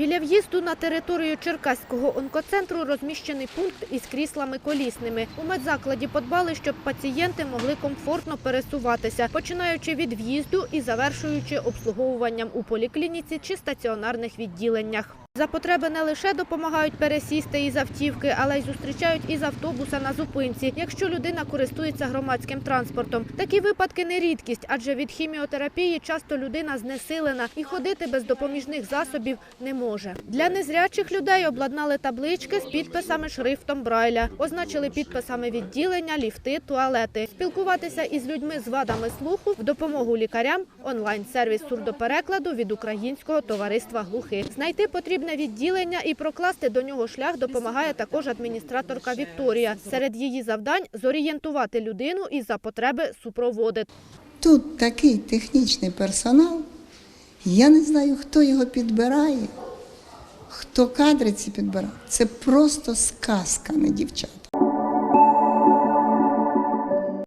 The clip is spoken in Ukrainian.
Біля в'їзду на територію Черкаського онкоцентру розміщений пункт із кріслами колісними. У медзакладі подбали, щоб пацієнти могли комфортно пересуватися, починаючи від в'їзду і завершуючи обслуговуванням у поліклініці чи стаціонарних відділеннях. За потреби не лише допомагають пересісти із автівки, але й зустрічають із автобуса на зупинці, якщо людина користується громадським транспортом. Такі випадки не рідкість, адже від хіміотерапії часто людина знесилена і ходити без допоміжних засобів не може. Для незрячих людей обладнали таблички з підписами шрифтом Брайля, означили підписами відділення, ліфти, туалети. Спілкуватися із людьми з вадами слуху в допомогу лікарям онлайн-сервіс сурдоперекладу від українського товариства глухих. Знайти потрібне відділення і прокласти до нього шлях допомагає також адміністраторка Вікторія. Серед її завдань зорієнтувати людину і за потреби супроводити. Тут такий технічний персонал, я не знаю, хто його підбирає, хто кадри ці підбирає. Це просто сказка, на дівчата.